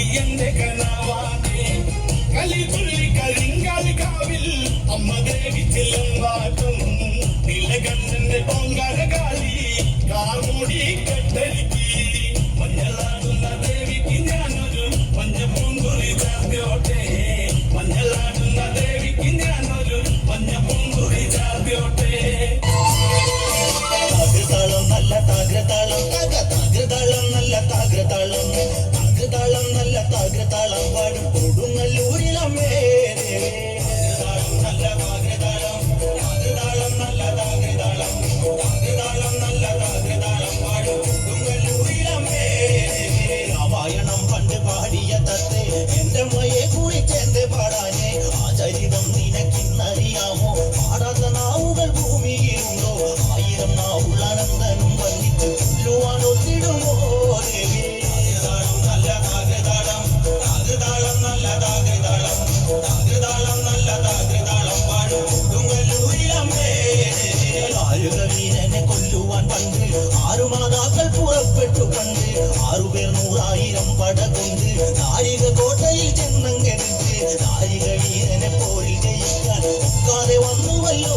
നീ എന്റെ കനവാണേ കലിതുള്ളി കരിങ്കാലികാവിൽ അമ്മ ദേവി ചെല്ലും വാട്ടും. നിലകണ്ണന്റെ പൊങ്കാലകാലി കാവ தாளம் பாடும் വീരവീരനെ പോയി ജയിക്കാൻ വന്നുവല്ലോ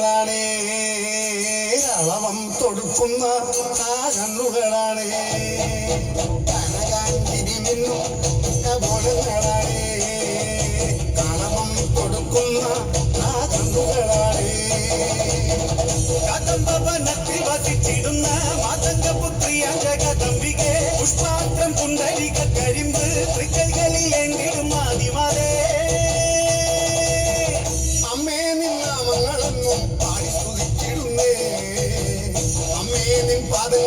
ഓർമ്മ താകണ്ണുകളാണ് കനകാഞ്ചിരി മിന്നും കബോളങ്ങളാണ് കളമം കൊടുക്കുന്ന